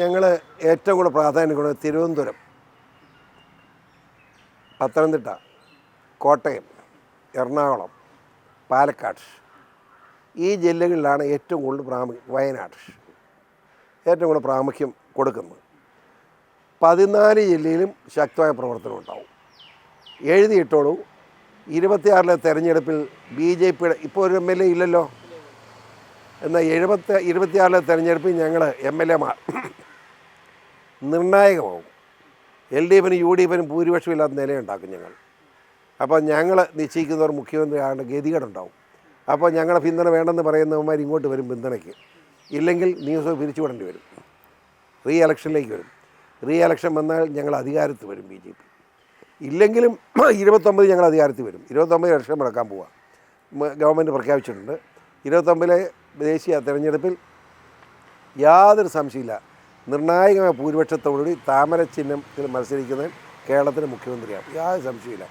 ഞങ്ങൾ ഏറ്റവും കൂടുതൽ പ്രാധാന്യം കൊടുക്കുന്നത് തിരുവനന്തപുരം. പത്തനംതിട്ട കോട്ടയം എറണാകുളം പാലക്കാട്. ഈ ജില്ലകളിലാണ് ഏറ്റവും കൂടുതൽ പ്രാമുഖ്യം വയനാട് ഏറ്റവും കൂടുതൽ പ്രാമുഖ്യം കൊടുക്കുന്നത്. പതിനാല് ജില്ലയിലും ശക്തമായ പ്രവർത്തനം ഉണ്ടാവും. എഴുതിയിട്ടോളൂ. ഇരുപത്തിയാറിലെ തെരഞ്ഞെടുപ്പിൽ ബി ജെ പിയുടെ ഇപ്പോൾ ഒരു എം എൽ എ ഇല്ലല്ലോ. എന്നാൽ എഴുപത്തി ഇരുപത്തിയാറിലെ തെരഞ്ഞെടുപ്പിൽ ഞങ്ങൾ എം എൽ എമാർ. നിർണായകമാവും എൽ ഡി എഫിനും യു ഡി എഫിനും ഭൂരിപക്ഷമില്ലാത്ത നിലയുണ്ടാക്കും ഞങ്ങൾ. അപ്പോൾ ഞങ്ങൾ നിശ്ചയിക്കുന്നവർ മുഖ്യമന്ത്രി ആകേണ്ട ഗതികേടുണ്ടാവും. അപ്പോൾ ഞങ്ങളെ പിന്തുണ വേണ്ടെന്ന് പറയുന്നവന്മാർ ഇങ്ങോട്ട് വരും പിന്തുണയ്ക്ക്. ഇല്ലെങ്കിൽ നിയമസഭ പിരിച്ചുവിടേണ്ടി വരും. റീ എലക്ഷനിലേക്ക് വരും. റീ എലക്ഷൻ വന്നാൽ ഞങ്ങൾ അധികാരത്തിൽ വരും ബി ജെ പി. ഇല്ലെങ്കിലും ഇരുപത്തൊമ്പത് ഞങ്ങൾ അധികാരത്തിൽ വരും. ഇരുപത്തൊമ്പത് ഇലക്ഷൻ നടക്കാൻ പോവാം. ഗവൺമെന്റ് പ്രഖ്യാപിച്ചിട്ടുണ്ട്. ഇരുപത്തൊമ്പതിലെ ദേശീയ തെരഞ്ഞെടുപ്പിൽ യാതൊരു സംശയമില്ല നിർണായകമായ ഭൂരിപക്ഷത്തോടുകൂടി താമര ചിഹ്നത്തിൽ മത്സരിക്കുന്നത് കേരളത്തിന്റെ മുഖ്യമന്ത്രിയാണ്. യാതൊരു സംശയമില്ല